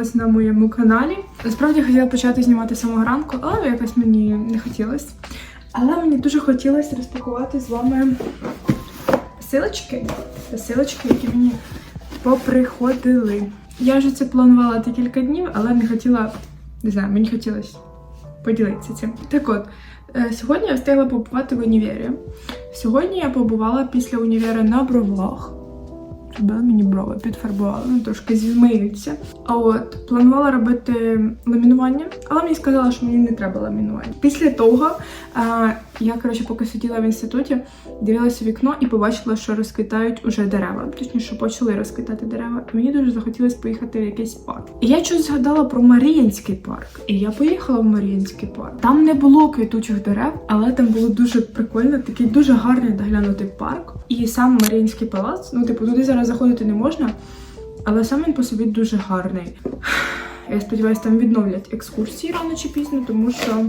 Вас на моєму каналі. Насправді хотіла почати знімати самого ранку, але якось мені не хотілося. Але мені дуже хотілося розпакувати з вами посилочки. Посилочки, які мені поприходили. Я вже це планувала декілька днів, але не хотіла, не знаю, мені хотілося поділитися цим. Так от, е, сьогодні я встигла побувати в універі. Сьогодні я побувала після універа на бровах. Зробили мені брови, підфарбували, ну трошки змиються. А от планувала робити ламінування, але мені сказали, що мені не треба ламінування. Після того а, я коротше, поки сиділа в інституті, дивилася вікно і побачила, що розквітають уже дерева. Точніше, почали розквітати дерева. І мені дуже захотілося поїхати в якийсь парк. І я щось згадала про Маріїнський парк. І я поїхала в Маріїнський парк. Там не було квітучих дерев, але там було дуже прикольно, такий дуже гарний доглянутий парк. І сам Маріїнський палац. Ну, типу, туди зараз заходити не можна, але сам він по собі дуже гарний. Я сподіваюся, там відновлять екскурсії рано чи пізно, тому що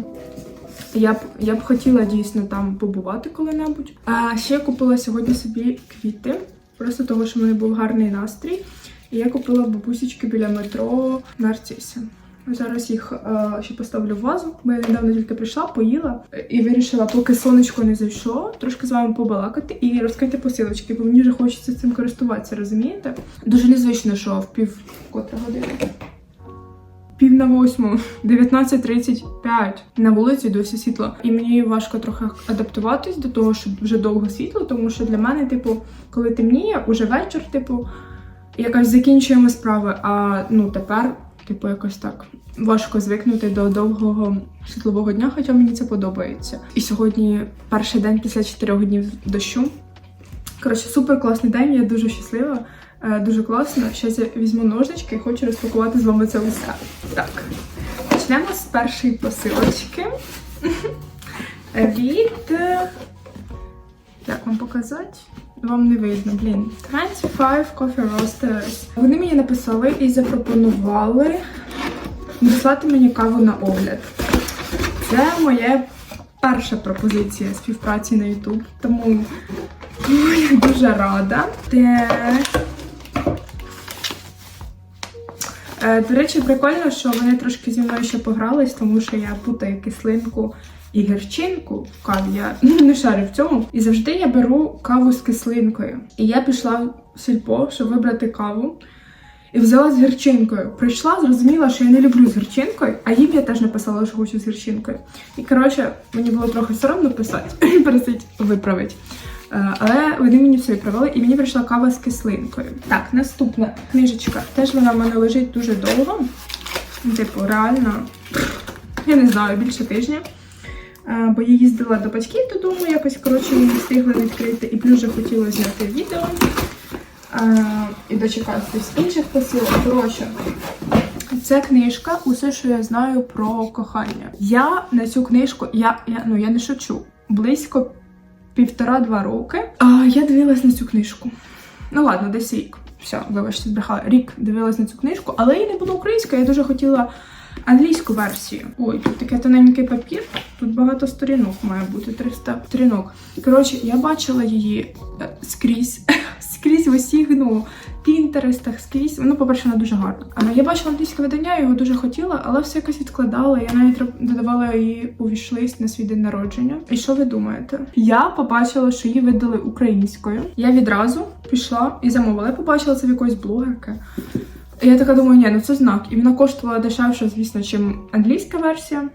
я б, я б хотіла дійсно там побувати коли-небудь. А ще я купила сьогодні собі квіти, просто того, що в мене був гарний настрій. І я купила бабусечки біля метро нарциси. Зараз їх е, ще поставлю в вазу. Я недавно тільки прийшла, поїла і вирішила, поки сонечко не зайшло, трошки з вами побалакати і розкрити посилочки, бо мені вже хочеться цим користуватися, розумієте? Дуже незвично, що в пів котра година. Пів на восьму, 19.35. На вулиці досі світло. І мені важко трохи адаптуватись до того, що вже довго світло, тому що для мене, типу, коли темніє, уже вечір, типу, якось закінчуємо справи. А ну тепер, типу, якось так важко звикнути до довгого світлового дня, хоча мені це подобається. І сьогодні перший день після чотирьох днів дощу. Коротше, супер класний день, я дуже щаслива. Е, Дуже класно. Зараз я візьму ножнички і хочу розпакувати з вами це усе. Так, почнемо з першої посилочки. Від. е, Як вам показати? Вам не видно, блін. 25 Coffee Roasters. Вони мені написали і запропонували надіслати мені каву на огляд. Це моя перша пропозиція співпраці на YouTube, тому я дуже рада. Де... Е, До речі, прикольно, що вони трошки зі мною ще погрались, тому що я путаю кислинку і гірчинку в каві. Я не шарю в цьому. І завжди я беру каву з кислинкою. І я пішла в сільпо, щоб вибрати каву. І взяла з гірчинкою. Прийшла, зрозуміла, що я не люблю з гірчинкою, а їм я теж написала, що хочу з гірчинкою. І коротше, мені було трохи соромно писати, просить виправити. Е, Але вони мені все відправили, і мені прийшла кава з кислинкою. Так, наступна книжечка. Теж вона в мене лежить дуже довго. Ну, Типу, реально, я не знаю, більше тижня. Бо я їздила до батьків додому, якось коротше не встигла відкрити, і плюс вже хотіла зняти відео і дочекатись інших посилок. Коротше, це книжка Усе, що я знаю про кохання. Я на цю книжку, я, я ну я не шучу, близько півтора-два роки. А я дивилась на цю книжку. Ну ладно, десь рік. Все, вибачте, збрехала. Рік дивилась на цю книжку, але її не було українською, я дуже хотіла англійську версію. Ой, тут такий тоненький папір, тут багато сторінок має бути, 300 сторінок. Коротше, я бачила її е, скрізь, скрізь в усіх, ну, пінтерестах, скрізь. Ну, по-перше, вона дуже гарна. Я бачила англійське видання, його дуже хотіла, але все якось відкладала. Я навіть додавала її у вішлист на свій день народження. І що ви думаєте? Я побачила, що її видали українською. Я відразу пішла і замовила. Я побачила це в якоїсь блогерки. Я така думаю, ні, ну це знак. І вона коштувала дешевше, звісно, чим англійська версія.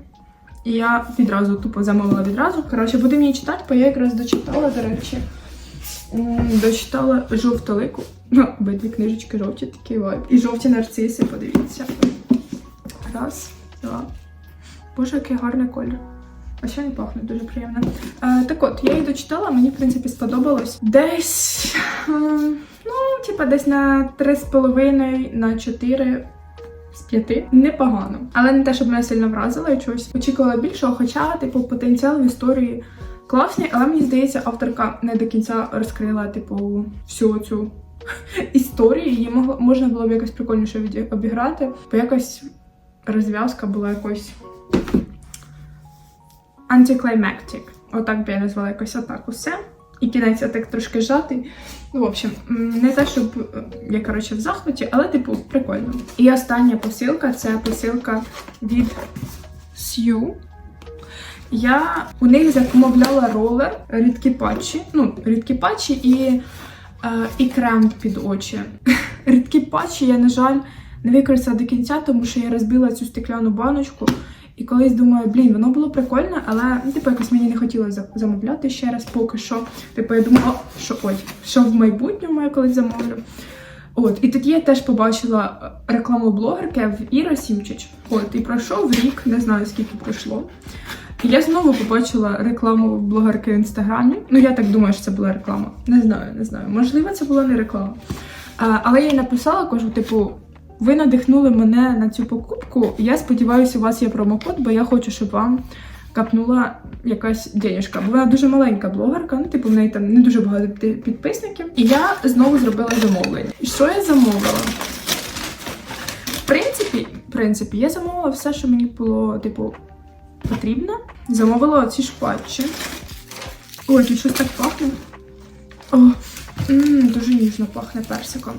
І я відразу тупо замовила відразу. Коротше, будемо її читати, бо я якраз дочитала, до речі. Дочитала жовтолику. Ну, обидві книжечки жовті, такий вайб. І жовті нарциси, подивіться. Раз, два. Боже, який гарний колір. А ще не пахне дуже приємно. Е, так от, я її дочитала, мені, в принципі, сподобалось. Десь. ем, ну, типа, десь на 3,5 на 4 з 5. Непогано. Але не те, щоб мене сильно вразило, я чогось очікувала більшого, хоча, типу, потенціал в історії класний, але мені здається, авторка не до кінця розкрила, типу, всю цю історію. Її могло, можна було б якось прикольніше обіграти, бо якось розв'язка була якось anticlimactic. Отак би я назвала якось отак усе. і кінець так трошки зжатий. Ну, в общем, не те, щоб е, я коротше в захваті, але типу прикольно. І остання посилка це посилка від Сью. Я у них замовляла ролер, рідкі патчі, ну, рідкі патчі і, е, і крем під очі. Рідкі патчі я, на жаль, не використала до кінця, тому що я розбила цю стекляну баночку. І колись думаю, блін, воно було прикольно, але ну, типу, якось мені не хотілося замовляти ще раз поки що. Типу, я думала, що ой, що в майбутньому я колись замовлю. От, і тоді я теж побачила е, рекламу блогерки в Іра Сімчич. От, і пройшов рік, не знаю скільки пройшло. І я знову побачила рекламу блогерки в інстаграмі. Ну, я так думаю, що це була реклама. Не знаю, не знаю. Можливо, це була не реклама. А, але я їй написала, кажу, типу, ви надихнули мене на цю покупку. Я сподіваюся, у вас є промокод, бо я хочу, щоб вам капнула якась денежка. Бо вона дуже маленька блогерка, ну, типу, в неї там не дуже багато підписників. І я знову зробила замовлення. І що я замовила? В принципі, в принципі, я замовила все, що мені було, типу, потрібно. Замовила оці шпатчі. Ой, тут щось так пахне. О, м, дуже ніжно пахне персиком.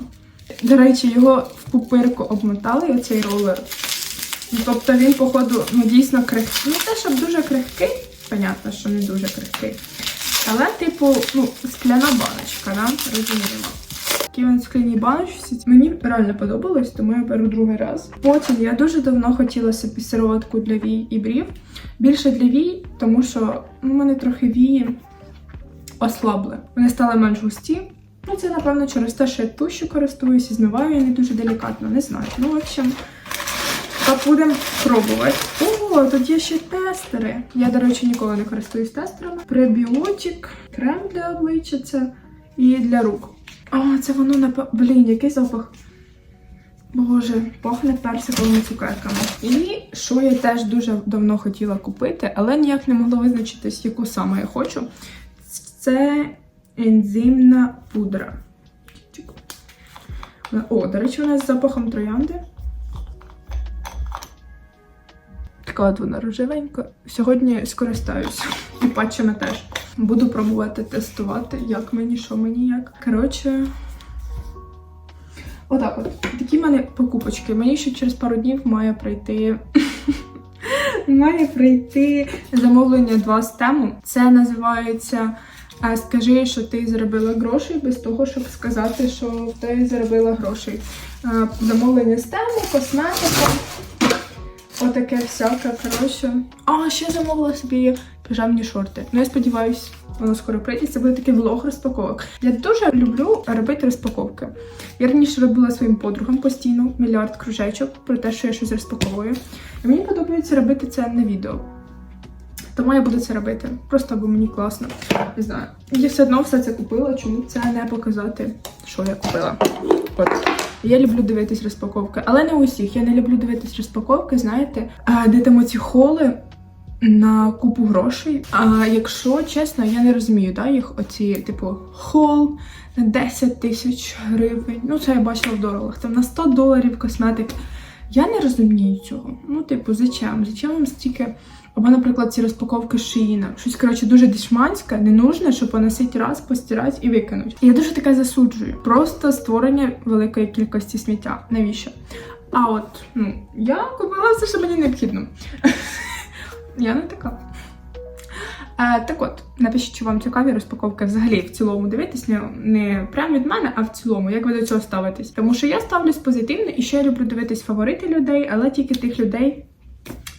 До речі, його в пупирку обмотали, оцей ролер. Ну, Тобто він, походу, ну дійсно крихкий. Не те, щоб дуже крихкий, понятно, що не дуже крихкий. Але, типу, ну, скляна баночка, да? розуміємо. Такі він скляній баночці. Мені реально подобалось, тому я беру другий раз. Потім я дуже давно хотіла собі сироватку для вій і брів. Більше для вій, тому що ну, мене трохи вії ослабли. Вони стали менш густі. Ну, це, напевно, через те, що я тушю користуюся, змиваю я не дуже делікатно, не знаю. Ну, в общем, так будемо пробувати. О, тут є ще тестери. Я, до речі, ніколи не користуюсь тестерами. Пребіотик, крем для обличчя це і для рук. А, це воно напев... Блін, який запах. Боже, пахне персиковими цукерками. І що я теж дуже давно хотіла купити, але ніяк не могла визначитись, яку саме я хочу. Це ензимна пудра. О, до речі, вона з запахом троянди. Така от вона рожевенька. Сьогодні скористаюся. І патчами теж. Буду пробувати тестувати, як мені, що мені, як. Коротше. Отак от. Такі в мене покупочки. Мені ще через пару днів має прийти. Має прийти замовлення 2 з тему. Це називається а, Скажи, що ти заробила грошей без того, щоб сказати, що ти заробила грошей. А, Замовлення з тему, косметика. Отаке всяке, коротше. А, ще замовила собі піжамні шорти. Ну, я сподіваюсь, воно скоро прийде. Це буде такий влог розпаковок. Я дуже люблю робити розпаковки. Я раніше робила своїм подругам постійно мільярд кружечок про те, що я щось розпаковую. І мені подобається робити це на відео. Тому я буду це робити. Просто бо мені класно. Не знаю. Я все одно все це купила, чому це не показати, що я купила. От. Я люблю дивитись розпаковки, але не усіх. Я не люблю дивитись розпаковки, знаєте, де там оці холи на купу грошей. А якщо чесно, я не розумію, да, їх оці, типу, хол на 10 тисяч гривень. Ну, це я бачила в доларах. Там на 100 доларів косметик. Я не розумію цього. Ну, типу, зачем? Зачем вам стільки? Або, наприклад, ці розпаковки шиїна. Щось, коротше, дуже дешманське, не нужне, щоб поносить раз, постирати і викинуть. Я дуже таке засуджую. Просто створення великої кількості сміття. Навіщо? А от, ну, я купила все, що мені необхідно. Я не така. Так от, напишіть, чи вам цікаві розпаковки взагалі в цілому дивитись, не, не прямо від мене, а в цілому, як ви до цього ставитесь. Тому що я ставлюсь позитивно і ще люблю дивитись фаворити людей, але тільки тих людей,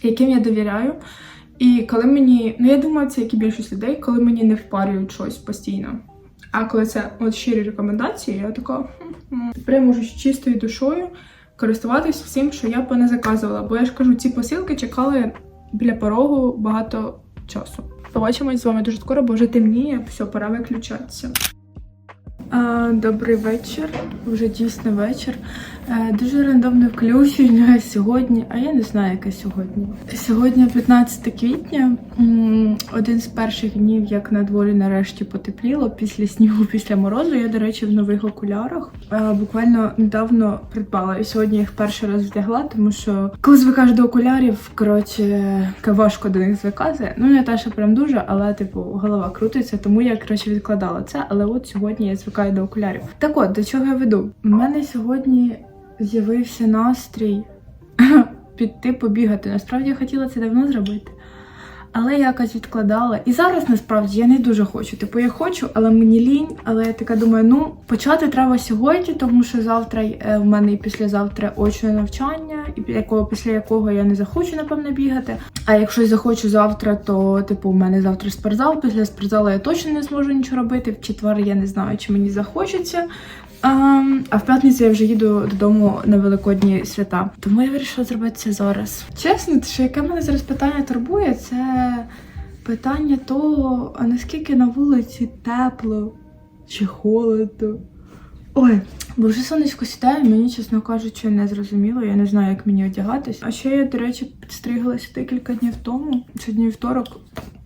яким я довіряю. І коли мені, ну я думаю, це як і більшість людей, коли мені не впарюють щось постійно. А коли це от щирі рекомендації, я така я можу з чистою душою користуватись всім, що я поназаказувала. Бо я ж кажу, ці посилки чекали біля порогу багато часу. Побачимось з вами дуже скоро, бо вже темніє, все, пора виключатися. Добрий вечір. Вже дійсно вечір. Е, Дуже рандомне включення сьогодні, а я не знаю, яке сьогодні. Сьогодні 15 квітня, один з перших днів, як на дворі нарешті потепліло після снігу, після морозу. Я, до речі, в нових окулярах Е, буквально недавно придбала. І сьогодні їх перший раз вдягла, тому що коли звикаєш до окулярів, коротше, важко до них звикати. Ну, не те, що прям дуже, але типу голова крутиться, тому я коротше відкладала це. Але от сьогодні я звикаю до окулярів. Так от, до чого я веду? У мене сьогодні з'явився настрій піти побігати. Насправді я хотіла це давно зробити. Але я якось відкладала. І зараз насправді я не дуже хочу. Типу, я хочу, але мені лінь. Але я така думаю, ну почати треба сьогодні, тому що завтра е, в мене і післязавтра очне навчання, і якого після якого я не захочу, напевно, бігати. А якщо захочу завтра, то типу, у мене завтра спортзал. Після спортзалу я точно не зможу нічого робити. В четвер я не знаю, чи мені захочеться. Ем, а в п'ятницю я вже їду додому на великодні свята. Тому я вирішила зробити це зараз. Чесно, що яке мене зараз питання турбує, це питання того, а наскільки на вулиці тепло чи холодно. Ой, бо вже сонечко сідає, мені, чесно кажучи, не зрозуміло. Я не знаю, як мені одягатись. А ще я, до речі, підстриглася декілька днів тому. Сьогодні вівторок.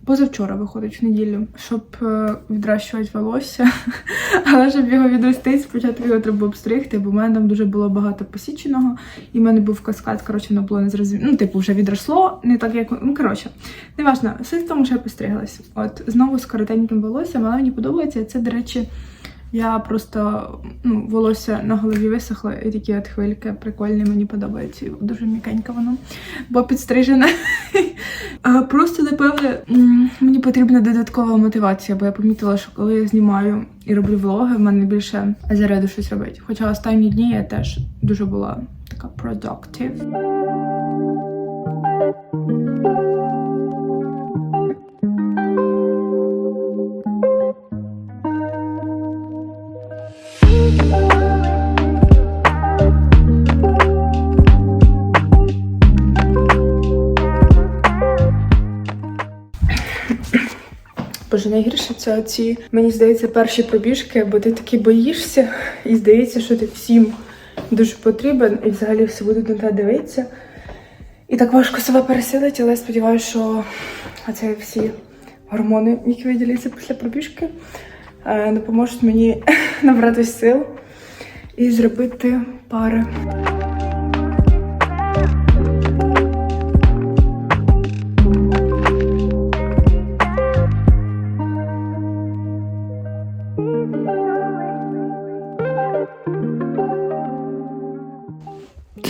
Позавчора виходить в неділю, щоб е, відращувати волосся. Але щоб його відрости, спочатку його треба обстригти, бо в мене там дуже було багато посіченого, і в мене був каскад, коротше, воно було не. Ну, типу, вже відросло, не так як. Ну, коротше, неважно, суть в тому, що я постриглась. От знову з коротеньким волоссям, але мені подобається. Це, до речі, я просто ну, волосся на голові висохло, і такі от хвильки прикольні, мені подобається. Дуже м'якеньке воно, бо підстрижене. Просто, напевне, мені потрібна додаткова мотивація, бо я помітила, що коли я знімаю і роблю влоги, в мене більше заряду щось робити. Хоча останні дні я теж дуже була така productive. Боже, найгірше це ці, мені здається, перші пробіжки, бо ти таки боїшся, і здається, що ти всім дуже потрібен, і взагалі всі будуть на тебе дивитися. І так важко себе пересилити, але сподіваюся, що оце всі гормони, які виділяються після пробіжки, е, допоможуть мені набрати сил і зробити пари.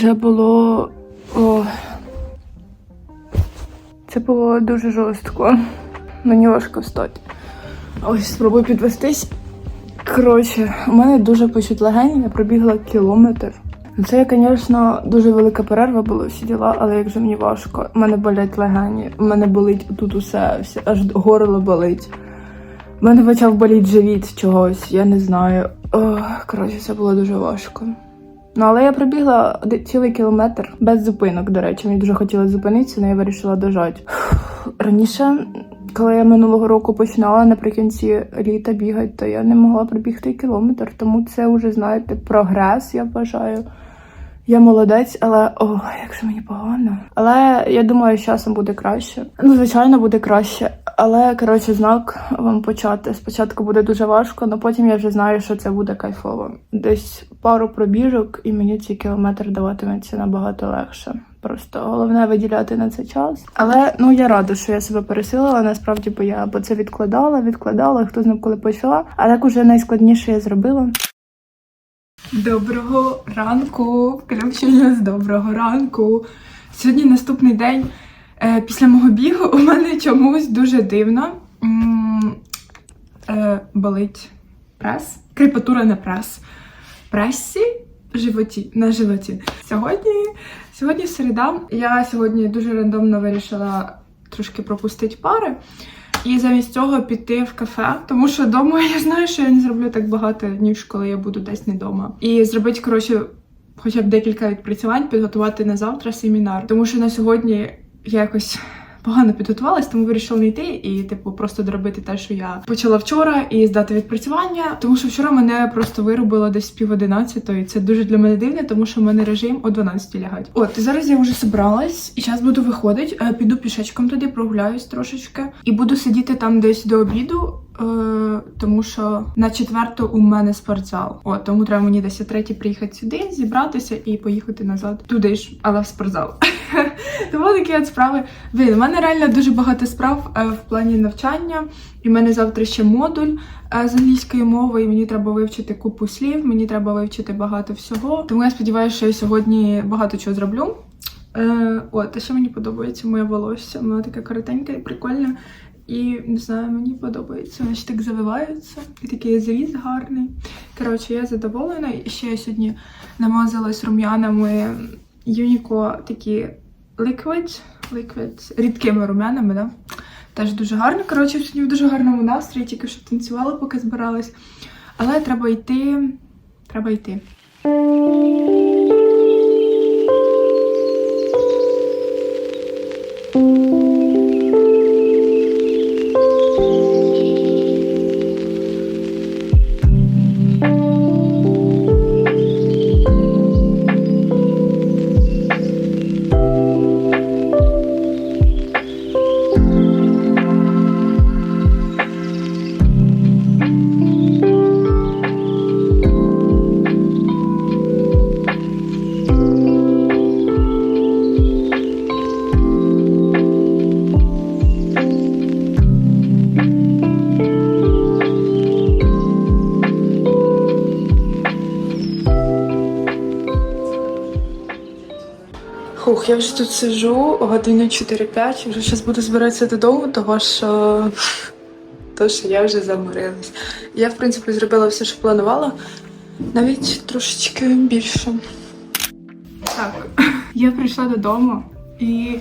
Це було. О. Це було дуже жорстко. Мені важко встати. Ось спробую підвестись. Коротше, у мене дуже почуть легені, я пробігла кілометр. Це, звісно, дуже велика перерва була всі діла, але як же мені важко. У мене болять легені, у мене болить тут усе, аж горло болить. У мене почав боліти живіт чогось, я не знаю. Коротше, це було дуже важко. Ну, але я пробігла цілий кілометр без зупинок, до речі. Мені дуже хотілося зупинитися, але я вирішила дожати. Раніше, коли я минулого року починала наприкінці літа бігати, то я не могла пробігти кілометр. Тому це вже, знаєте, прогрес, я вважаю. Я молодець, але о, як же мені погано. Але я думаю, з часом буде краще. Ну, звичайно, буде краще. Але коротше, знак вам почати. Спочатку буде дуже важко, але потім я вже знаю, що це буде кайфово. Десь пару пробіжок, і мені цей кілометр даватиметься набагато легше. Просто головне виділяти на це час. Але ну я рада, що я себе пересилила. Насправді, бо я бо це відкладала, відкладала. Хто знав, коли почала. А так уже найскладніше я зробила. Доброго ранку, включення з доброго ранку. Сьогодні наступний день е, після мого бігу у мене чомусь дуже дивно е, болить прес, крепатура на прес. Пресі животі, на животі. Сьогодні, сьогодні середа. Я сьогодні дуже рандомно вирішила трошки пропустити пари. І замість цього піти в кафе, тому що вдома я знаю, що я не зроблю так багато, ніж коли я буду десь не вдома. І зробити, коротше, хоча б декілька відпрацювань, підготувати на завтра семінар. Тому що на сьогодні я якось погано підготувалась, тому вирішила не йти і, типу, просто доробити те, що я почала вчора, і здати відпрацювання. Тому що вчора мене просто вирубило десь пів одинадцятої. Це дуже для мене дивно, тому що в мене режим о 12 лягать. От зараз я вже зібралась, і зараз буду виходити. Е, Піду пішечком туди, прогуляюсь трошечки, і буду сидіти там десь до обіду. Е, тому що на четверту у мене спортзал. От тому треба мені десь о третій приїхати сюди, зібратися і поїхати назад туди ж, але в спортзал. Тому такі от справи. Блін, у мене реально дуже багато справ е, в плані навчання. І в мене завтра ще модуль е, з англійської мови, і мені треба вивчити купу слів, мені треба вивчити багато всього. Тому я сподіваюся, що я сьогодні багато чого зроблю. Е, от, а ще мені подобається моє волосся. Воно таке коротеньке і прикольне. І не знаю, мені подобається. Воно ще так завивається. І такий завіс гарний. Коротше, я задоволена. І ще я сьогодні намазалась рум'янами Юніко такі liquid, liquid, рідкими рум'янами, да? Теж дуже гарно. Коротше, сьогодні в дуже гарному настрої, тільки що танцювала, поки збиралась. Але треба йти. Треба йти. Хух, я вже тут сижу години 4-5, вже зараз буду збиратися додому, того що, то, що я вже заморилась. Я, в принципі, зробила все, що планувала, навіть трошечки більше. Так, я прийшла додому і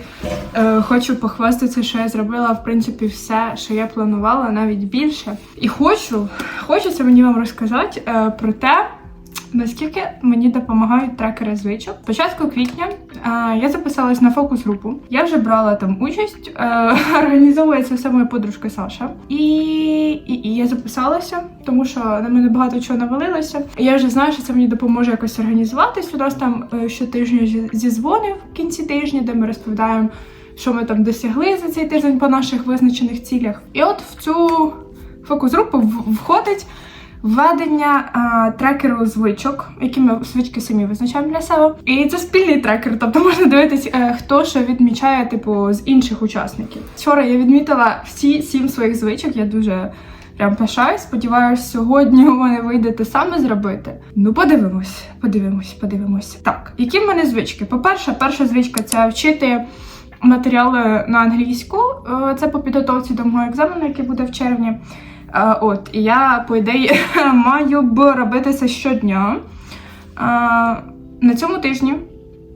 е, хочу похвастатися, що я зробила, в принципі, все, що я планувала, навіть більше. І хочу, хочеться мені вам розказати е, про те, Наскільки мені допомагають трекери звичок? Початку квітня е, я записалась на фокус-групу. Я вже брала там участь. Е, організовує це все моя подружка Саша. І, і, і я записалася, тому що на мене багато чого навалилося. Я вже знаю, що це мені допоможе якось організуватись. У нас там е, щотижня зі- зізвони в кінці тижня, де ми розповідаємо, що ми там досягли за цей тиждень по наших визначених цілях. І от в цю фокус-групу входить введення а, трекеру звичок, які ми звички самі визначаємо для себе. І це спільний трекер, тобто можна дивитись, е, хто що відмічає, типу, з інших учасників. Вчора я відмітила всі сім своїх звичок. Я дуже прям пишаюсь. Сподіваюсь, сьогодні у мене вийде те саме зробити. Ну, подивимось, подивимось, подивимось. Так, які в мене звички? По-перше, перша звичка це вчити. Матеріали на англійську, Е, це по підготовці до мого екзамену, який буде в червні. Е, От, і я, по ідеї, маю б робити це щодня. Е, На цьому тижні,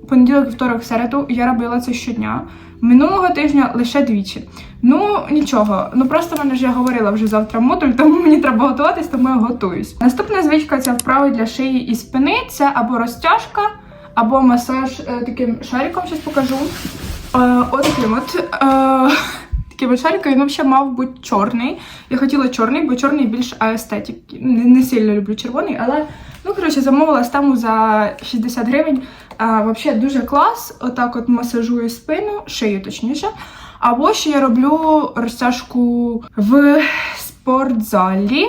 понеділок, вівторок, середу, я робила це щодня. Минулого тижня лише двічі. Ну нічого, ну просто мене ж я говорила вже завтра модуль, тому мені треба готуватись, тому я готуюсь. Наступна звичка це вправи для шиї і спини. Це або розтяжка, або масаж е, таким шариком. Зараз покажу. Е, Отаким от. Таким от шариком, він взагалі мав бути чорний. Я хотіла чорний, бо чорний більш аестетик. Не, не сильно люблю червоний, але ну коротше замовила з тому за 60 гривень. А, взагалі дуже клас. Отак от масажую спину, шию точніше. Або ще я роблю розтяжку в спортзалі.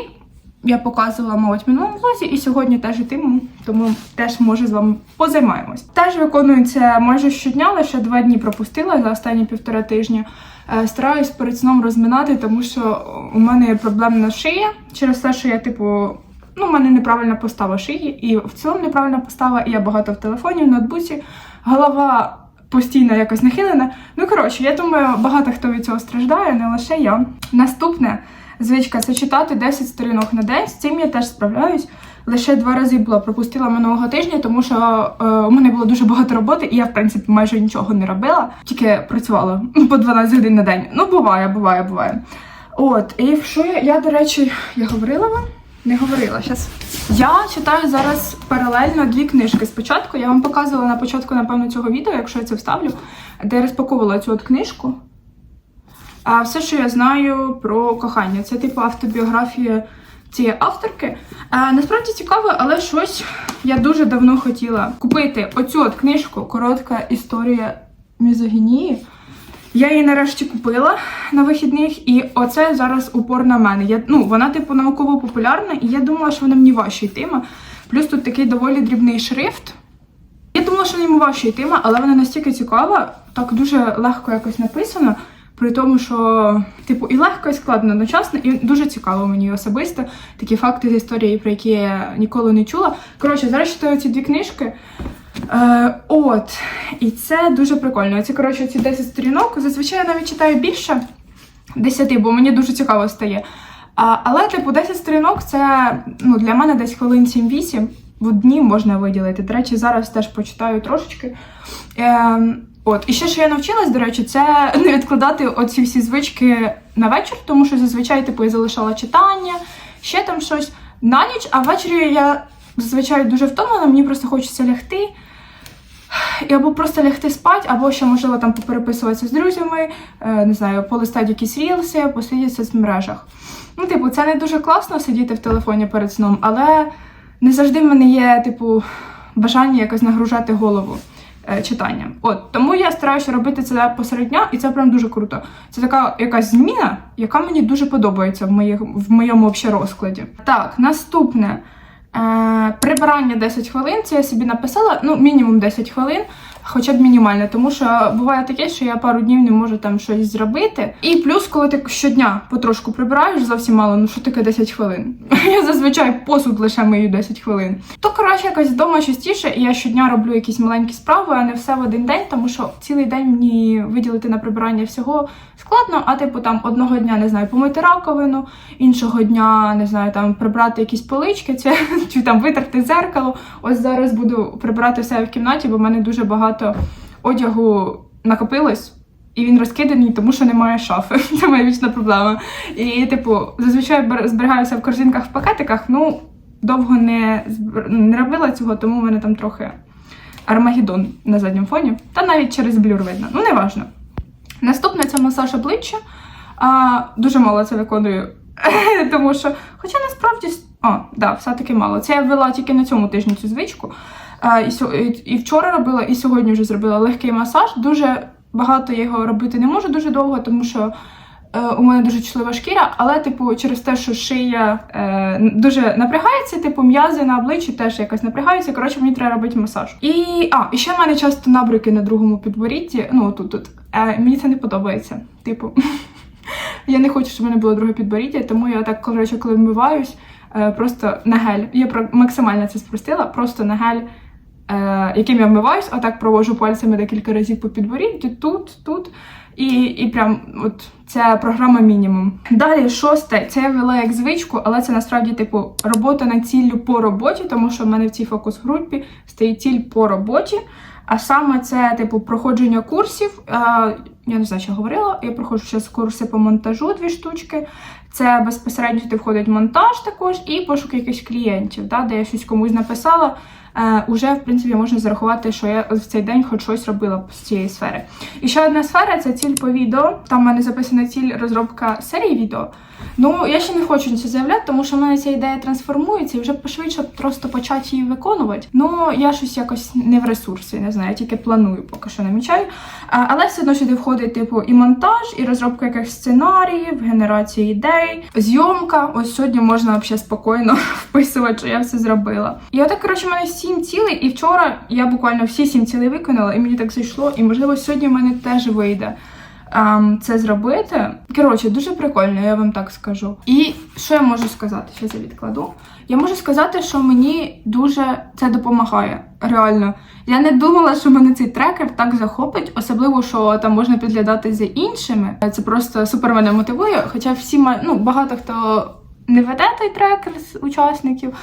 Я показувала, в минулому влозі, і сьогодні теж ітиму, тому теж може з вами позаймаємось. Теж виконую це майже щодня, лише два дні пропустила за останні півтора тижні. Е, Стараюсь перед сном розминати, тому що у мене є проблемна шия через те, що я, типу, ну, у мене неправильна постава шиї, і в цілому неправильна постава, і я багато в телефоні, в ноутбуці. Голова постійно якось нахилена. Ну, коротше, я думаю, багато хто від цього страждає, не лише я. Наступне звичка це читати 10 сторінок на день. З цим я теж справляюсь. Лише два рази була пропустила минулого тижня, тому що е, у мене було дуже багато роботи, і я, в принципі, майже нічого не робила, тільки працювала по 12 годин на день. Ну, буває, буває, буває. От, і що я, я, до речі, я говорила вам? Не говорила. Щас. Я читаю зараз паралельно дві книжки. Спочатку я вам показувала на початку, напевно, цього відео, якщо я це вставлю, де я розпаковувала цю от книжку. А все, що я знаю про кохання, це типу автобіографія цієї авторки. А, насправді цікаво, але щось я дуже давно хотіла купити оцю от книжку Коротка історія мізогінії. Я її нарешті купила на вихідних, і оце зараз упор на мене. Я, ну, вона, типу, науково популярна, і я думала, що вона мені важча йтиме. Плюс тут такий доволі дрібний шрифт. Я думала, що йому важча йтиме, але вона настільки цікава, так дуже легко якось написано. При тому, що, типу, і легко, і складно одночасно, і дуже цікаво мені особисто. Такі факти з історії, про які я ніколи не чула. Коротше, зараз читаю ці дві книжки. Е, от, і це дуже прикольно. Це, коротше, ці 10 сторінок. Зазвичай я навіть читаю більше 10, бо мені дуже цікаво стає. А, але, типу, 10 сторінок це ну, для мене десь хвилин 7-8 в дні можна виділити. До речі, зараз теж почитаю трошечки. Е, от, і ще що я навчилась, до речі, це не відкладати оці всі звички на вечір, тому що зазвичай типу, я залишала читання, ще там щось на ніч, а ввечері я зазвичай дуже втомлена, мені просто хочеться лягти. І або просто лягти спати, або ще можливо там попереписуватися з друзями, е, не знаю, полистати якісь рілси, посидіти в соцмережах. Ну, типу, це не дуже класно сидіти в телефоні перед сном, але не завжди в мене є, типу, бажання якось нагружати голову читанням. От тому я стараюся робити це посеред дня, і це прям дуже круто. Це така якась зміна, яка мені дуже подобається в, моїх, в моєму вообще розкладі. Так, наступне. Е, прибирання 10 хвилин, це я собі написала, ну, мінімум 10 хвилин, хоча б мінімально, тому що буває таке, що я пару днів не можу там щось зробити. І плюс, коли ти щодня потрошку прибираєш, зовсім мало, ну що таке 10 хвилин? Я зазвичай посуд лише мию 10 хвилин. То краще якось вдома частіше, і я щодня роблю якісь маленькі справи, а не все в один день, тому що цілий день мені виділити на прибирання всього складно, а типу там одного дня не знаю, помити раковину, іншого дня не знаю, там прибрати якісь полички, це, чи там витерти зеркало. Ось зараз буду прибирати все в кімнаті, бо в мене дуже багато одягу накопилось. І він розкиданий, тому що немає шафи. Це моя вічна проблема. І, типу, зазвичай зберігаюся в корзинках в пакетиках. Ну, довго не, не робила цього, тому в мене там трохи армагеддон на задньому фоні. Та навіть через блюр видно. Ну, не важно. Наступне це масаж обличчя. А, дуже мало це виконую, тому що, хоча насправді, а, да, все-таки мало. Це я ввела тільки на цьому тижні цю звичку. І, вчора робила, і сьогодні вже зробила легкий масаж. Дуже багато я його робити не можу дуже довго, тому що е, у мене дуже чутлива шкіра, але, типу, через те, що шия е, дуже напрягається, типу, м'язи на обличчі теж якось напрягаються. Коротше, мені треба робити масаж. І, а, і ще в мене часто набрики на другому підборідді. Ну, тут, тут. Е, мені це не подобається. Типу, я не хочу, щоб в мене було друге підборіддя, тому я так, коротше, коли вмиваюсь, просто на гель. Я максимально це спростила, просто на гель. Е, яким я вмиваюсь, а так провожу пальцями декілька разів по підборідді, тут, тут. І, і прям от це програма мінімум. Далі шосте, це я ввела як звичку, але це насправді типу робота над ціллю по роботі, тому що в мене в цій фокус-групі стоїть ціль по роботі. А саме це, типу, проходження курсів. Е, я не знаю, що говорила. Я проходжу зараз курси по монтажу, дві штучки. Це безпосередньо туди входить монтаж також і пошук якихось клієнтів, да, де я щось комусь написала. Е, уже, в принципі, можна зарахувати, що я в цей день хоч щось робила з цієї сфери. І ще одна сфера це ціль по відео. Там в мене записана ціль розробка серії відео. Ну, я ще не хочу це заявляти, тому що в мене ця ідея трансформується і вже пошвидше просто почати її виконувати. Ну, я щось якось не в ресурсі, не знаю, тільки планую, поки що намічаю. А, але все одно сюди входить, типу, і монтаж, і розробка якихось сценаріїв, генерація ідей, зйомка. Ось сьогодні можна взагалі спокійно вписувати, що я все зробила. І отак, коротше, в мене сім цілей, і вчора я буквально всі сім цілей виконала, і мені так зайшло, і можливо сьогодні в мене теж вийде. Це зробити. Коротше, дуже прикольно, я вам так скажу. І що я можу сказати? Що я відкладу? Я можу сказати, що мені дуже це допомагає. Реально. Я не думала, що мене цей трекер так захопить, особливо, що там можна підглядати за іншими. Це просто супер мене мотивує. Хоча всі ну, багато хто не веде той трекер з учасників.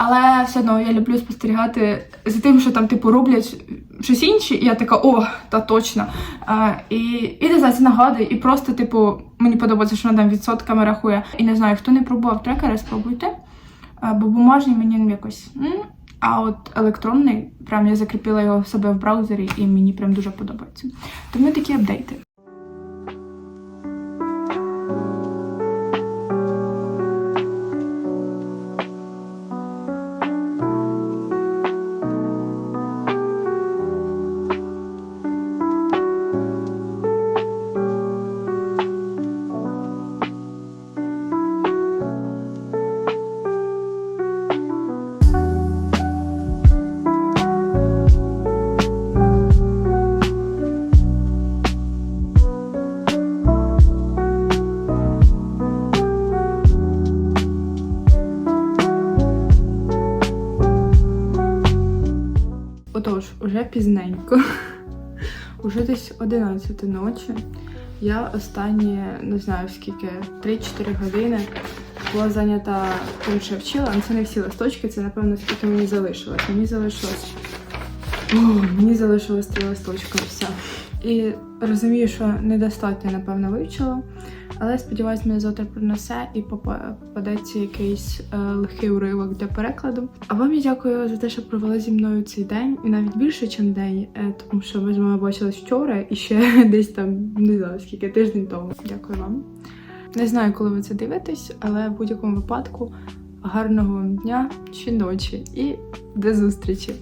Але все одно я люблю спостерігати за тим, що там типу роблять щось інше, і я така, о, та точно. А, і, і не знаю, це нагадує, і просто, типу, мені подобається, що вона там відсотками рахує. І не знаю, хто не пробував трекери, спробуйте. А, бо бумажний мені якось. м, А от електронний, прям я закріпила його в себе в браузері, і мені прям дуже подобається. Тому такі апдейти. Уже пізненько. Уже десь 11 ночі. Я останні, не знаю скільки, 3-4 години була зайнята тим, що вчила, але це не всі листочки, це напевно скільки мені залишилось. Мені залишилось. О, мені залишилось три листочка, все. І розумію, що недостатньо, напевно, вивчила. Але сподіваюсь, мене завтра принесе і попа- попадеться якийсь е, легкий уривок для перекладу. А вам я дякую за те, що провели зі мною цей день, і навіть більше, ніж день, е, тому що ми з вами бачились вчора і ще десь там не знаю скільки тиждень тому. Дякую вам. Не знаю, коли ви це дивитесь, але в будь-якому випадку гарного вам дня чи ночі і до зустрічі!